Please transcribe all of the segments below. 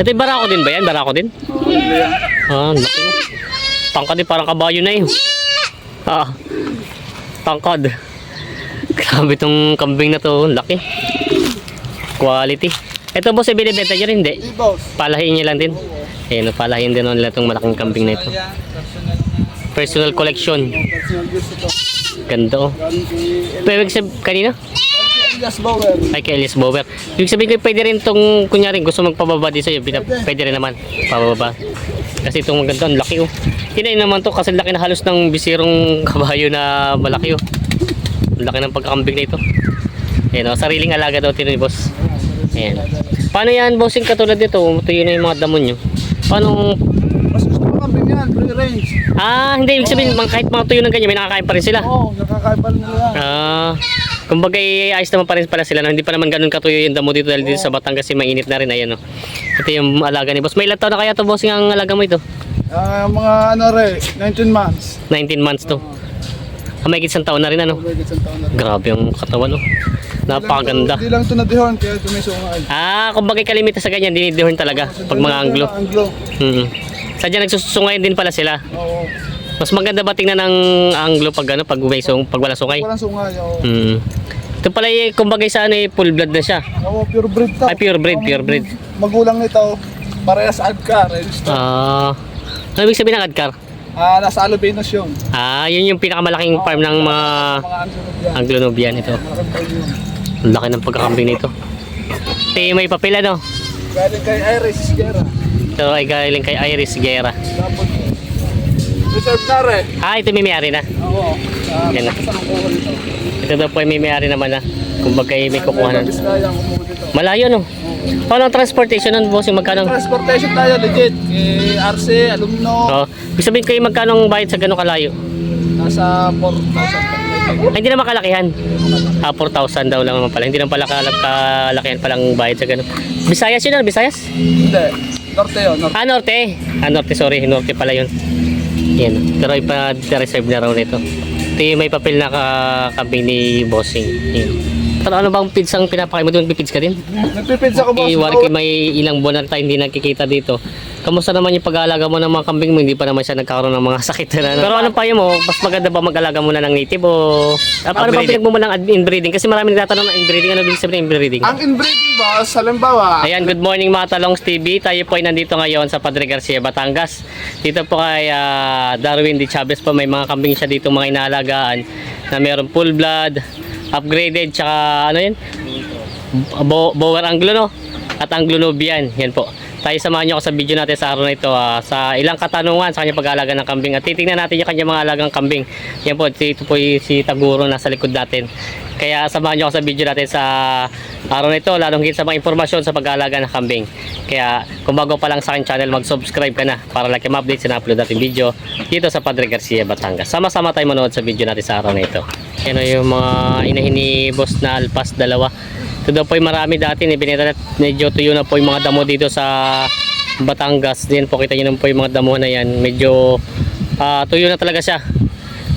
Ito yung barako din ba yan? Barako din? Oo? Ah, laki. Tangkad din, parang kabayo na yun. Ah, tangkad. Grabe tong kambing na to, laki. Quality. Ito boss, ibinibenta nyo rin, hindi? Palahin nyo lang din. Ayun, palahin din nila itong malaking kambing na ito. Ayan, personal Personal na. collection. Ganda oh. Ibig sabihin, kanina? Elias Bauer. Ay, kay Elias Bower. Ibig sabihin ko, pwede rin itong, kunyari, gusto magpababa din sa'yo, pina- pwede rin naman, pababa. Kasi itong maganda, ang laki oh. Tinay naman to kasi laki na halos ng bisirong kabayo na malaki oh. Ang laki ng pagkakambing na ito. Ayan oh, sariling alaga daw tino ni boss. Ayan. Paano yan, bossing katulad nito? Tuyo na yung mga damo nyo. Paano, gusto ko kambing yan, range. ah, hindi, ibig sabihin, mga- kahit mga tuyo ng ganyan, may nakakain pa rin sila. Oo, nakakaiba nila yan. Ah, kumbaga eh, ayos naman pa rin pala sila. No? Hindi pa naman ganun katuyo yung damo dito dahil dito sa Batangas kasi mainit na rin. Ayan, no? Ito yung alaga ni boss. May ilang taon na kaya to boss ang alaga mo ito? Ah, mga ano re, 19 months. 19 months to. Ah, may isang taon na rin ano. Okay, isang taon na rin. Grabe yung katawan, no? Napakaganda. Hindi lang ito nadihon, kaya ito may. Ah, kumbaga kalimita sa ganyan, dinidihon talaga pag mga anglo. Anglo. Hmm. Sadya nagsusungayin din pala sila. Oo. Mas maganda ba tingnan ng anglo pag ano, pag, may sung, pag wala sungay? Walang sungay. Oo. Hmm. Ito pala eh, kumbaga sa ano eh, full blood na siya. Oo, pure breed to. Ay, pure breed, pure breed. Magulang nito, parehas adka, register. Ah, ano ibig sabihin ng adkar? Ah, nasa Alubinos yun. Ah, yun yung pinakamalaking farm ng mga Mga Anglo. Anglo-Nubian ito. Yun. Ang laki ng pagkakambing nito. Ito yung may papel ano. Galing kay Iris Guerra. Ito ay galing kay Iris Guerra. Dapat reserve na rin. Ah, ito may may-ari na. Oo. Ah, Yan na. Ito daw po ay may may-ari naman na. Kumbaga ay may kukuha na. Malayo no. Paano ang transportation nun boss? Yung magkano? Transportation tayo legit. Kay RC, alumno, Oh, ibig sabihin kayo magkano ang bayad sa ganong kalayo? nasa 4,000. Ay, hindi na makalakihan. Ah, 4,000 daw lang naman pala. Hindi na pala kalakihan palang bayad sa ganon. Visayas yun ano? Visayas? Hindi. Norte yun. Norte. Ah, Norte. Ah, Norte, sorry. Norte pala yun. Yan. Pero ipa-reserve na raw nito. Ito yung may papel na kakabing ni Bossing. Yan. Pero ano bang pids ang pinapakain mo doon? Pipids ka din? Nagpipinsa ko boss. Okay, wari kayo may ilang buwan na tayo hindi nakikita dito. Kamusta naman yung pag-aalaga mo ng mga kambing mo? Hindi pa naman siya nagkakaroon ng mga sakit na. Pero ano pa yun mo? Mas maganda ba mag-alaga muna ng native o... Ah, paano ba Outbreeding. pinagmumulang inbreeding? Kasi marami nagtatanong ng inbreeding. Ano ibig sabihin ng inbreeding? Ang inbreeding boss, halimbawa, Ayan, good morning mga Talongs TV. Tayo po ay nandito ngayon sa Padre Garcia, Batangas. Dito po kay ah, Darwin D. Chavez po. May mga kambing siya dito mga inaalagaan na meron full blood, upgraded, tsaka ano yun? Bo Bower Anglo no? At Anglo Nubian. Yan po. Tayo samahan niyo ako sa video natin sa araw na ito ah, sa ilang katanungan sa kanyang pag-aalaga ng kambing at titingnan natin yung kanyang mga alagang kambing. Yan po, ito po si Taguro nasa likod natin. Kaya samahan niyo ako sa video natin sa araw na ito, lalong higit sa mga impormasyon sa pag-aalaga ng kambing. Kaya kung bago pa lang sa aking channel, mag-subscribe ka na para like ma-update sa na-upload natin video dito sa Padre Garcia, Batangas. Sama-sama tayo manood sa video natin sa araw na ito. Yan o yung mga inahin ni boss na alpas dalawa. Ito daw po yung marami dati, ibinita na medyo tuyo na po yung mga damo dito sa Batangas. Din po kita nyo naman po yung mga damo na yan. Medyo ah, tuyo na talaga siya.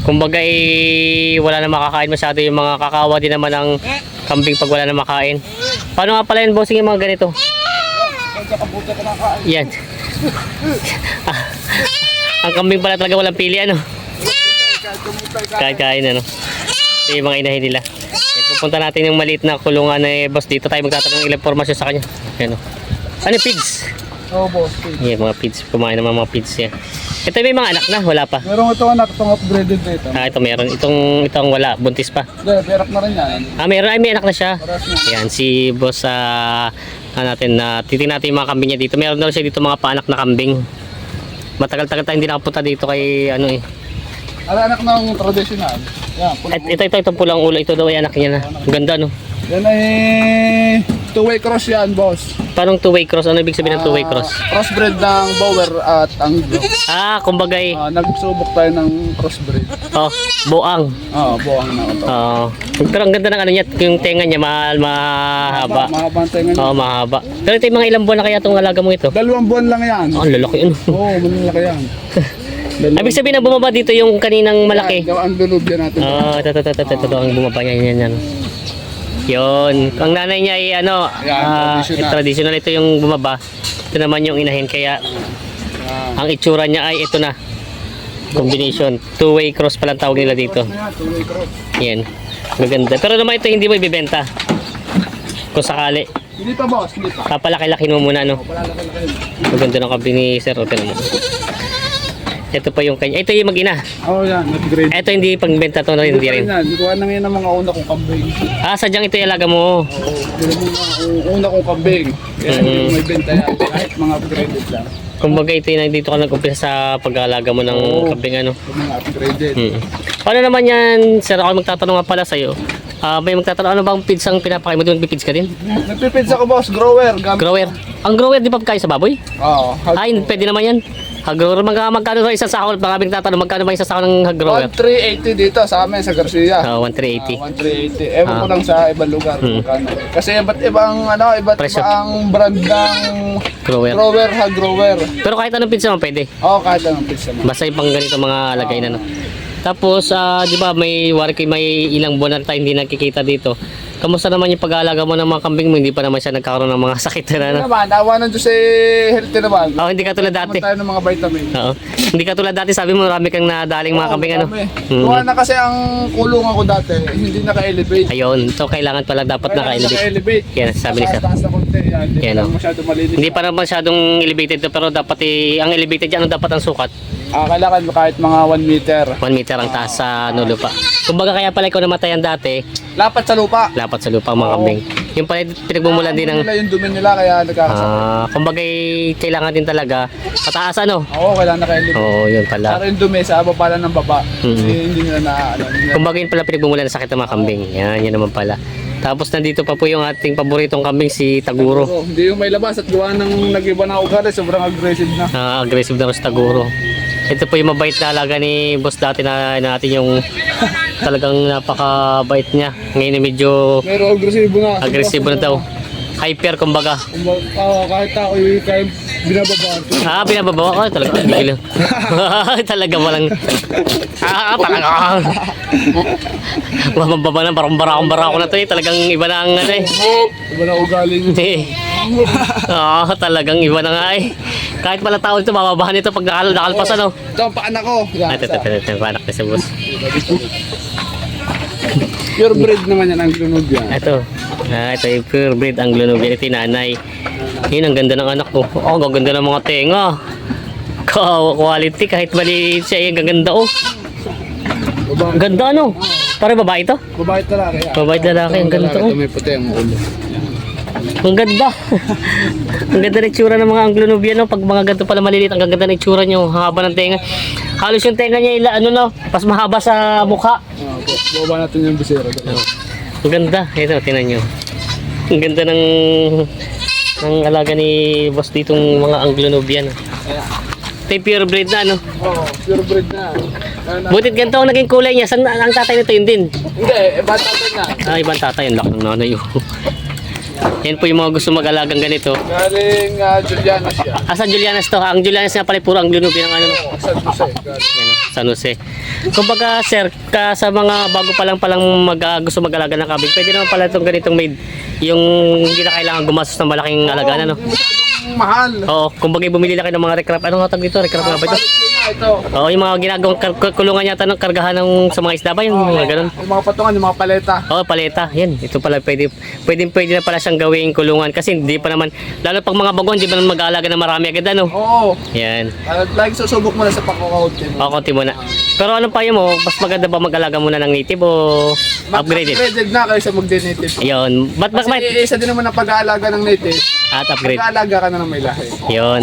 Kumbaga eh, wala na makakain masyado yung mga kakawa din naman ng kambing pag wala na makain. Paano nga pala yun bossing yung mga ganito? Yan. Ah, Ang kambing pala talaga walang pili ano. Kahit kain ano. Yung mga inahin nila. Yan, pupunta natin yung maliit na kulungan na eh, boss dito tayo magtatanong ng ilang formasyon sa kanya. Yan o. Ano yung pigs? Oo boss. Yan mga pigs. Kumain naman mga pigs yan. Ito may mga anak na, wala pa. Meron ito anak, itong upgraded na ito. Ah, ito meron. Itong, itong wala, buntis pa. Hindi, berak na rin yan. Ah, meron. Ay, may anak na siya. Na. Yan, si boss sa ano natin na titingnan natin yung mga kambing niya dito. Meron daw siya dito mga paanak na kambing. Matagal-tagal tayo hindi nakapunta dito kay ano eh. Ano anak ng traditional. Yan. At ito, ito, itong pulang ulo. Ito daw ay anak niya na. Ang Ganda no. Yan ay two-way cross yan, boss. Parang two-way cross. Ano ibig sabihin ng two-way cross? Ah, crossbred ng Bower at Anglo. Ah, kumbaga eh. Ah, nagsubok tayo ng crossbreed. Oh, buang. Oo, buwang na ito. Oh. pero ang ganda ng ano niya, yung tenga niya mahal, mahaba. Mahaba ang tenga niya. Oo, mahaba. Pero ito yung mga ilang buwan na kaya itong alaga mo ito. Dalawang buwan lang yan. Oh, ang lalaki ano. Oo, malalaki yan. Ibig sabihin na bumaba dito yung kaninang malaki. Yan, ang dulubyan natin. Ah, ito, ito, ito, ito, ito, ito, ang bumaba niya, yan, yan. Yun. Ang nanay niya ay ano, Yan, ah, traditional. traditional. Ito yung bumaba. Ito naman yung inahin. Kaya Ah. ang itsura niya ay ito na. Combination. Two-way cross palang tawag nila dito. Two-way cross. Yan. Maganda. Pero naman ito hindi mo ibibenta. Kung sakali. Hindi pa boss, hindi pa. Papalaki-laki mo muna, no? Lang. Maganda ng kambing ni Sir. O, tingnan mo. Ito pa yung kanya. Ito yung mag-ina. Oh, yan, nag-grade. Ito hindi pangbenta to na hindi rin. Yan, ko na ngayon ang mga una kong kambing. Ah, sadyang ito yung alaga mo. Oo, mo mga una kong kambing. Kaya hindi ko may benta yan. Kahit mga upgraded lang. Kumbaga ito yung nandito ka nag-umpisa sa pag-aalaga mo ng Oo. kambing ano. Mga upgraded. Hmm. Paano naman yan, sir? Ako magtatanong nga pala sa'yo. Ah, may magtatanong, ano bang pids ang pinapakain mo doon? Pipids ka din? Nagpipits ako boss, grower. Gamit. Grower. Ang grower, di pa kaya sa baboy? Oo. Ay, pwede naman yan. Hag grower, mag magkano sa isang sako? Maraming tatanong, magkano ba isang sako ng hag grower? 1380 dito sa amin sa Garcia. Ah, 1380. Ah, 1380. Ewan ko Ah. lang sa ibang lugar. Hmm. magkano. Kasi iba't ibang ano, iba't Presyo. ibang brand ng Grower. grower ha grower. Pero kahit anong pids naman pwede. Oo, kahit anong pizza mo. Basta yung pang ganito mga lagay na no. Tapos, ah, di ba, may wari may ilang buwan na tayo hindi nakikita dito. Kamusta naman yung pag-aalaga mo ng mga kambing mo? Hindi pa naman siya nagkakaroon ng mga sakit na Ano naman, awa ng Diyos eh, healthy naman. Oh, hindi ka tulad dati. Naman tayo ng mga vitamin. Oo. Hindi ka tulad dati, sabi mo marami kang nadaling mga Oo, kambing ano. marami. Hmm. Gawa na kasi ang kulungan ko dati, hindi naka-elevate. Ayun, so kailangan pala dapat Kaya naka-elevate. naka-elevate. Yan, sabi ni sir. Taas na konti, yan. Hindi Yan, pa oh. masyado malinis. Hindi pa naman masyadong elevated to, pero dapat eh, ang elevated dyan, ano dapat ang sukat? Ah, kailangan kahit mga 1 meter. 1 meter ang taas sa ano, lupa. Kumbaga kaya pala ikaw namatayan dati, Lapat sa lupa. lapat sa lupa mga kambing. Yung pala pinagmumulan din ng Nila yung dumi nila kaya nagkakasakit. Ah, kumbaga eh, kailangan din talaga pataas ano. Oo, kailangan naka-elevate. Oo, yun Para pala. yung dumi sa baba lang ng baba. Mhm. Eh, hindi nila na, ano, hindi nila- Kumbaga yun pala pinagmumulan ng sakit ng mga kambing. Yan, yan naman pala. Tapos nandito pa po yung ating paboritong kambing si Taguro. Oo, hindi yung may labas at gawa ng nag-iba na ugali, sobrang aggressive na. Ah, aggressive na si Taguro. Ito po yung mabait na alaga ni boss dati na natin yung talagang napakabait niya. Ngayon medyo Pero agresibo na. aggressive na daw. Hyper kumbaga. Kumbaga, ah, kahit ako yung kaya binababaan ko. Ah, binababawa ka talaga. Gigil. talaga walang... Ah, talaga. Mababa na, parang barakong barako na to eh. Talagang iba na ang ano eh. Iba na ugali niyo. Hindi. Ah, talagang iba na nga eh. Kahit pala tao ito, mababahan ito pag nakal nakalpas ano. Ito ang paanak ko. Yan, Ah, ito, ito, ito, ito, yung anak ni sa boss. Pure breed naman yan ang lunog yan. Ito. Ah, ito yung pure breed ang Glonovian. Ito yung nanay. Yun, ang ganda ng anak ko. Oh, ang ganda ng mga tenga. Quality, kahit maliit siya, eh, ang gaganda oh. Ang ganda ano? Para babae to? Babae lalaki. yan. Babae lalaki, ang ganda, oh. Ito may puti ang ulo. Ang ganda. ang ganda ng itsura ng mga Anglo-Nubian. No? Pag mga ganito pala maliliit, ang ganda ng itsura nyo. Haba ng tenga. Halos yung tenga niya, ila, ano no, mas mahaba sa mukha. Ah, bu- Baba natin yung bisero. Ang ganda. Ito, tinan nyo. Ang ganda ng ng alaga ni boss ditong mga Anglo-Nubian. Ito yung pure breed na, ano. Oo, pure breed na. Yan, Butit ganito ang naging kulay niya. San, ang tatay nito yun din. Hindi, iba natin na. Ah, ibang tatay. Ang laki ng nanay. Oh. Yan po yung mga gusto mag-alagang ganito. Galing uh, Juliana siya. Ah, San Julianas to. Ang Julianas na pala puro ang Anglo-Nubian ang ano. no? Oo, San Jose. Yan, oh, San Jose. Kumbaga, sir, ka sa mga bago pa lang palang mag, ah, gusto mag-alaga ng kabig, pwede naman pala itong ganitong made. Yung hindi na kailangan gumastos ng malaking alaga na, no? Hindi masyadong mahal. Oo, kumbaga bumili lang kayo ng mga recrap. Anong tawag dito? Recrap nga ba ito? Ito. Oo, yung mga ginagawang kulungan yata ng kargahan ng, sa mga isda ba? Yung mga ganun. Yung mga patungan, yung mga paleta. Oo, paleta. Yan. Ito pala pwede, pwede, pwede na pala siyang gawing kulungan kasi hindi pa naman, lalo pag mga baguhan, hindi pa naman mag-aalaga ng marami agad, ano? Oo. Yan. Uh, lagi susubok mo na sa pakakaunti mo. O, konti muna. Pero anong payo mo? Mas maganda ba mag-alaga muna ng native o upgraded? Upgraded na kaysa mag-native. Yun. Mas Kasi may... isa din naman ang pag-aalaga ng native. At upgrade. Pag-aalaga ka na ng may lahi. Yun.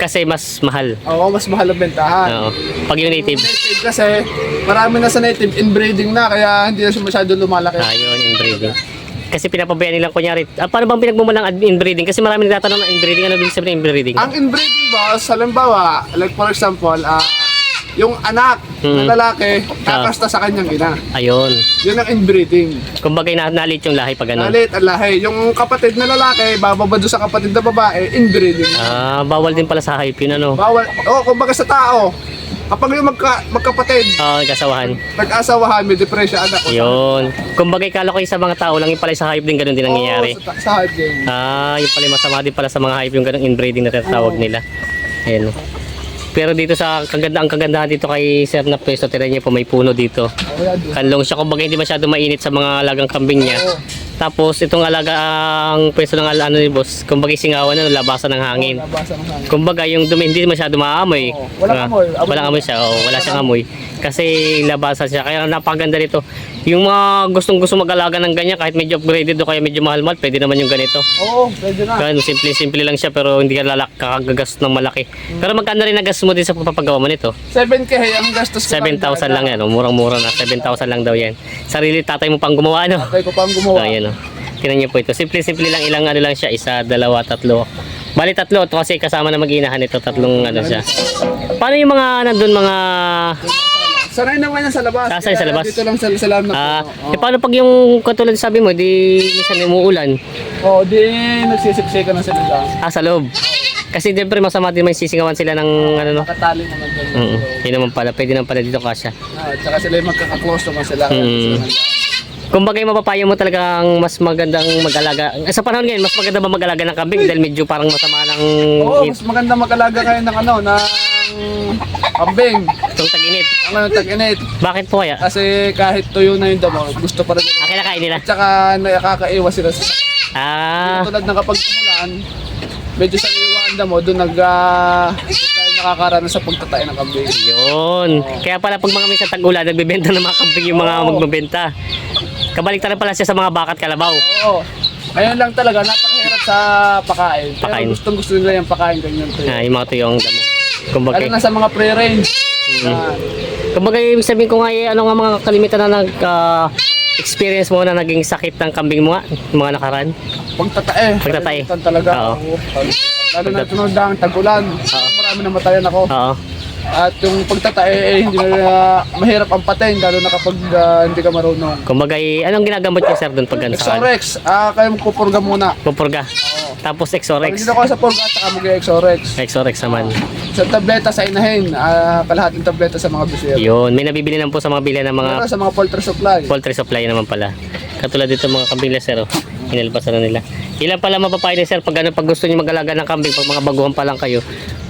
Kasi mas mahal. Oo, mas mahal ang bentahan. Oo. Pag yung native. Native kasi marami na sa native inbreeding na kaya hindi na siya masyado lumalaki. Ah, yun, inbreeding. Kasi pinapabayaan nilang kunyari. Ah, paano bang pinagmumulang inbreeding? Kasi marami nagtatanong ng inbreeding. Ano ibig sabihin ng inbreeding? Ang inbreeding boss, halimbawa, like for example, ah yung anak Hmm. na lalaki, kakasta sa kanyang ina. Ayun. Yun ang inbreeding. Kumbaga na nalit yung lahi pag ganun. Nalit ang lahi. Yung kapatid na lalaki, bababa doon sa kapatid na babae, inbreeding. Ah, bawal din pala sa hype yun ano. Bawal. Oh, kumbaga sa tao. Kapag yung magka, magkapatid, Oo, kasawahan. nag-asawahan, may depresya anak ko. Yun. Kumbaga kala ko yung sa mga tao lang, yung pala sa hayop din ganun din nangyayari. Oo, sa, sa game. Ah, yung pala yung masama din pala sa mga hayop yung ganung inbreeding na tinatawag nila. Ayan. Pero dito sa kaganda ang kagandahan dito kay Sir na pwesto, tira niyo po may puno dito. Oo, yan doon. Kanlong siya, kumbaga hindi masyado mainit sa mga alagang kambing niya. Tapos itong alaga ang pwesto ng ala- ano ni boss, kumbaga singawan na labasan ng hangin. Nabasa ng hangin. Kumbaga yung dumi hindi masyado maamoy. Oo, walang Ah, amoy. Amoy walang amoy siya. Oh, wala siyang amoy. Kasi labasan siya. Kaya napakaganda nito. Yung mga gustong gusto mag-alaga ng ganyan kahit medyo upgraded o kaya medyo mahal-mahal, pwede naman yung ganito. Oo, pwede na. Kaya simple-simple lang siya pero hindi ka lalak kakagastos ng malaki. Pero magkano rin nagastos mo din sa papagawa mo nito? 7K ang gastos ko. 7,000 lang yan. Oh. Murang-mura na. 7,000 lang daw yan. Sarili tatay mo pang gumawa, no? Kaya ko pang So, gumawa. Oh. Tingnan niyo po ito. Simple-simple lang. Ilang ano lang siya. Isa, dalawa, tatlo. Bali tatlo. Ito kasi kasama na mag-inahan ito. Tatlong ano siya. Paano yung mga nandun mga... Sanay naman yan sa labas. Sasay sa labas? Dito lang sa, sa loob na Ah, puno. eh, paano pag yung katulad sabi mo, di minsan umuulan. Oo, oh, di nagsisiksika na sila dyan. Ah, sa loob. Kasi siyempre masama din may sisingawan sila ng ano no. Nakatali naman dyan. Mm. Yun naman pala. Pwede naman pala dito kasya. Ah, tsaka sila yung magkaka-close naman sila. Mm. sila. Kumbaga yung mapapayo mo talagang mas magandang mag-alaga. Eh, sa panahon ngayon, mas maganda ba mag-alaga ng kambing dahil medyo parang masama ng Oo, mas maganda mag-alaga kayo ng ano, ng kambing. itong tag-init. Ano yung tag-init. Bakit po kaya? Kasi kahit tuyo na yung damo, gusto pa rin nila. Ah, kinakain nila. Tsaka nakakaiwas sila sa Ah, Tulad ng kapag umulan, medyo sa iwan damo, doon nag, ah, doon tayo nakakaranas sa pagtatay ng kambing. yun. Kaya pala pag mga minsan tag-ulan, nagbebenta ng mga kambing yung mga magbebenta. Kabalik pala siya sa mga bakat kalabaw. Oo. Ngayon lang talaga, napakahirap sa pakain. Pero Pakain. gustong gusto nila yung pakain ganyan to. Ah, yung mga tuyong damo. Kumbaga, Lalo na sa mga pre-range. Mm. Ah, kumbaga ibig sabihin ko nga eh, ano nga mga kalimitan na nag ah, experience mo na naging sakit ng kambing mo nga, yung mga nakaraan. pagtatae. Pagtatae. Pagtatae talaga. Oo. Oo. Lalo na tunod ang tagulan. Marami na matayan ako. Oo. At yung pagtatae, eh, hindi na mahirap ang patain, lalo na kapag ah, hindi ka marunong. Kumbaga, eh, anong ginagamot niyo sir doon pag ano sa Exorex, ah, kayo magpupurga muna. Pupurga. Oo. Tapos Pag Exorex. ko sa purga, saka mag-exorex. Exorex naman. Sa tableta sa inahin, ah, kalahating tableta sa mga bisero. Yun, may nabibili lang po sa mga bilya ng mga Pero sa mga poultry supply. poultry supply naman pala. Katulad dito mga kambing lesser, oh. Inalbasan na nila. Ilan pala mapapayo ni sir pag, ano, pag gusto niyo mag-alaga ng kambing, pag mga baguhan pa lang kayo,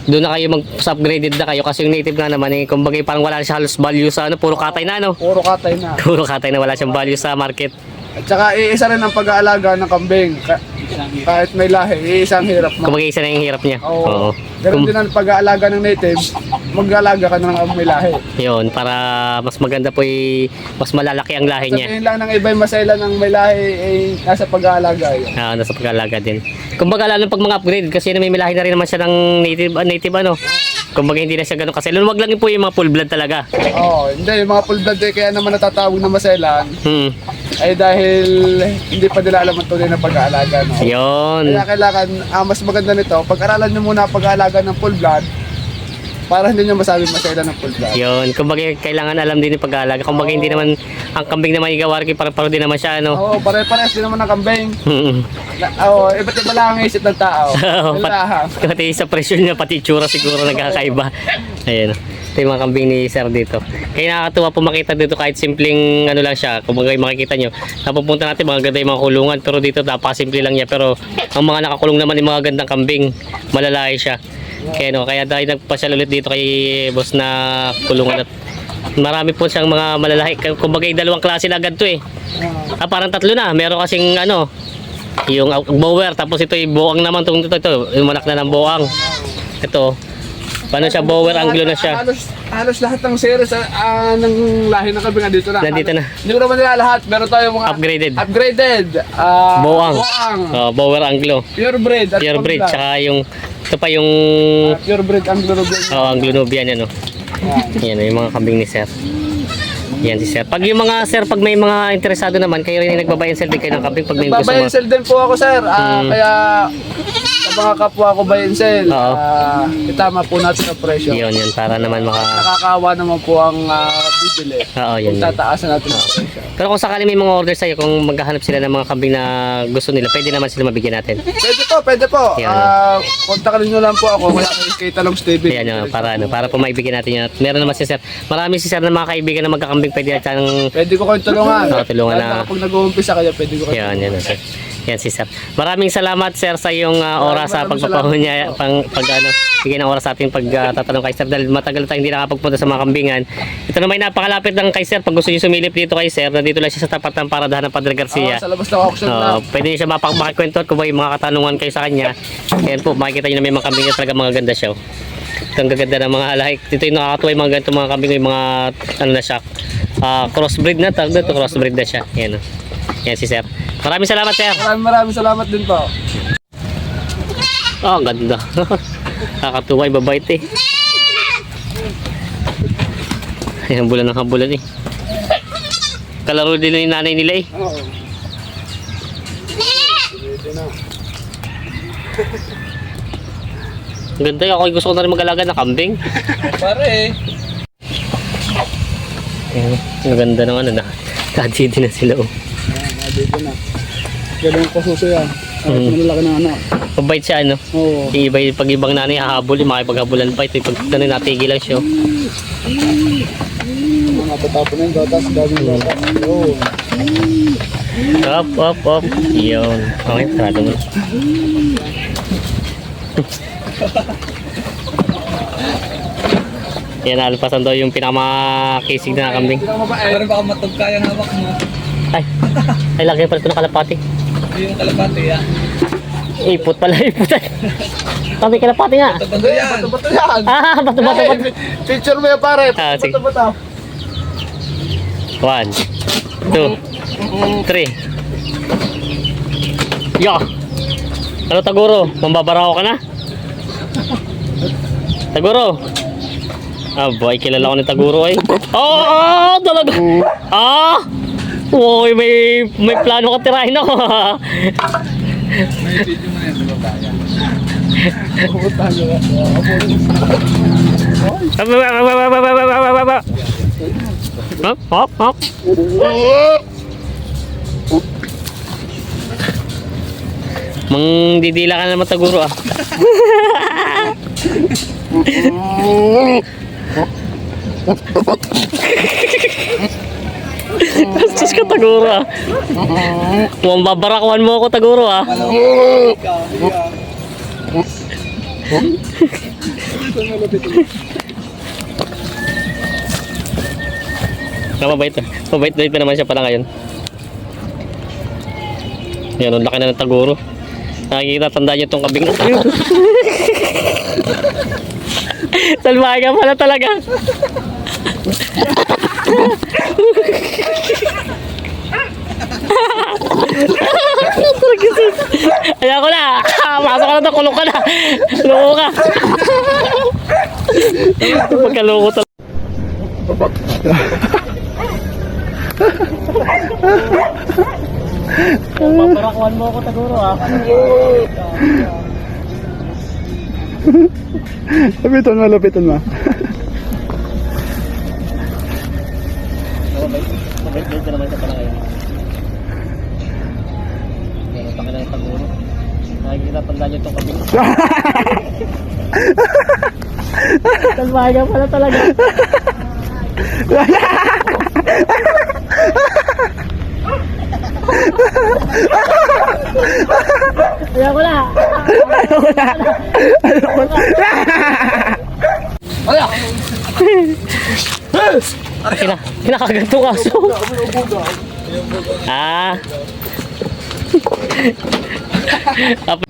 doon na kayo mag-upgraded na kayo kasi yung native nga naman eh, kumbaga parang wala siya halos value sa ano, puro katay na ano. Puro katay na. Puro katay na wala siyang value sa market. At saka iisa rin ang pag-aalaga ng kambing. Ka- kahit may lahi, iisang hirap mo. Kumbaga isa na yung hirap niya. Oo. Oo. Ganun Kum- din ang pag-aalaga ng native, mag-aalaga ka ng may lahi. yun, para mas maganda po y- mas malalaki ang lahi niya. Sabihin lang ng iba yung masela ng may lahi, eh, nasa pag-aalaga yun. Ah, nasa pag-alaga din. Kumbaga lalo pag mga upgrade kasi may milahi na rin naman siya ng native ah, native ano. Kumbaga hindi na siya ganun kasi wag lang po yung mga full blood talaga. Oo, hindi, yung mga full blood eh, kaya naman natatawag na maselan, Hmm. ay dahil hindi pa nila alam ang tunay na pag-aalaga. No? Yun. Kaya kailangan, ah, mas maganda nito, pag-aralan nyo muna pag-aalaga ng full blood, para hindi nyo masabi masela ng full blood. Yun. Kumbaga kailangan alam din yung pag-aalaga. Kumbaga hindi naman ang kambing naman igawar kay para din naman siya ano. Oo, pare-pares din naman ang kambing. Na- Oo, iba't iba lang ang isip ng tao. Oo, pat- Kailangan. Pati sa presyo niya, pati itsura siguro nagkakaiba. Ayan. Ito yung mga kambing ni Sir dito. Kaya nakakatuwa po makita dito kahit simpleng ano lang siya. Kung mga makikita nyo, napupunta natin mga ganda yung mga kulungan. Pero dito napakasimple lang niya. Pero ang mga nakakulong naman yung mga gandang kambing. Malalaki siya. Kaya no, kaya dahil nagpasyal ulit dito kay boss na kulungan at marami po siyang mga malalaki. Kumbaga yung dalawang klase na agad to eh. Ah, parang tatlo na. Meron kasing ano, yung bower. Tapos ito yung boang naman. Itong ito, ito, yung manak na ng boang. Ito. Paano siya bower anglo na siya. Halos, halos lahat ng series ah, ng lahi ng kambing nandito na. Nandito na. Hindi ko naman nila lahat. Meron tayo mga Upgraded. upgraded. ah, Boang. Boang. Oh, bower anglo. Pure breed. Pure breed. Tsaka yung, ito pa yung, Ah, pure breed ang Glorobian. oh, anglo nubian ano. Yan, yung mga kambing ni Sir. Yan si Sir. Pag yung mga Sir, pag may mga interesado naman, kayo rin yung nagbabayan sell din kayo ng kambing pag may gusto mo. sell din po ako, sir. Ah, Mm. Kaya mga kapwa ko bayinsel, Oo. ah, itama po natin ang presyo. Yun, yun. Para naman maka... Nakakawa naman po ang ah, bibili. Oo, yun. Kung yun. tataasan natin ang presyo. Pero kung sakali may mga order sa'yo, kung maghahanap sila ng mga kambing na gusto nila, pwede naman sila mabigyan natin. Pwede po, pwede po. Yan. Ah, kontakin nyo lang po ako. Wala kayo kay Talong Steven. Ayan, yun, para ano, para po maibigyan natin yun. At meron naman si Sir. Marami si Sir na mga kaibigan na magkakambing pwede at ang Pwede ko kayong tulungan. Oo, tulungan Lalo na- Kapag nag-uumpisa kayo, pwede ko kayo Yan, yan, sir. Yan si sir. Maraming salamat sir sa iyong ah, oras sa Maraming pagpapahunya, pang, pag ano, bigyan ng oras sa ating pagtatanong kay sir dahil matagal tayong hindi nakapagpunta sa mga kambingan. Ito naman ay napakalapit ng kay sir. Pag gusto niyo sumilip dito kay sir, nandito lang siya sa tapat ng paradahan ng Padre Garcia. sa labas ng auction Oo, na. pwede niyo siya mapak makikwento at kung may mga katanungan kayo sa kanya. Ayan po, makikita niyo na may mga kambing na talaga mga ganda siya. oh. Ang gaganda ng mga like. Dito yung nakakatuwa yung mga ganito mga kambing yung mga ano na siya. ah, crossbreed na tawag dito, crossbreed na siya. Yan oh. Yan si sir. Maraming salamat sir. Maraming maraming salamat din po. Oh, ang ganda. Nakakatuwa yung babait eh. Ay, bulan ng habulan eh. Kalaro din yung nanay nila eh. Oo. Ang ganda eh. Ako gusto ko na rin mag-alaga ng kambing. Pare. Ayan, ang ganda ng ano na. Kadidi na sila oh. Dito na. Ganun ko suso yan. Ang Mm. malaki na anak. Mabait siya ano. Oo. Yung iba yung pag ibang nanay hahabol, yung makipaghabulan pa. Ito yung pag ano, natigil lang siya. oh. Mga tatapon na yung gatas. Daming gatas. Oo. Up, up, up. Yun. Okay, sarado mo. Yan, alpasan daw yung pinakamakisig na kambing. Pero baka matog kaya ang hawak mo. Ay, ay laki pala ito ng kalapati. Hindi yung kalapati ah. Ipot pala, ipot. Kami kalapati nga. Bato yan. Bato-bato yan. Ah, bato, bato, bato. Picture mo yan pare. Ah, sige. Bato-bato. One, two, three. Yo! Ano Taguro? Mambabaraw ka na? Taguro! Ah, boy, kilala ko ni Taguro eh. Oh, oh, talaga! Ah! Uy, may, may plano ka tirahin ako. May video mo na yan babayan. Puta nyo. Hop, hop, hop. Mang didila ka naman Taguro ah. Tapos ka Taguro ah. Kung babarakuan mo ako Taguro ah. Ah, mabait ah. Mabait na naman siya pala ngayon. Yan, ang laki na ng Taguro. Nakikita, tandaan niyo itong kabing. Salbahe ka pala talaga. Ayaw ko na. Pasok ka na to, kulong ka na. Loko ka. Pagkaloko talaga. Paparakuan mo ako taguro ah. Lapitan mo, lapitan mo. Mabait-bait ka naman sa pala Nakikita tanda niyo itong kabing. Kalmahay ka pala talaga. Ayaw ko na. Kina, kinakaganto ka so. Ah. Ap-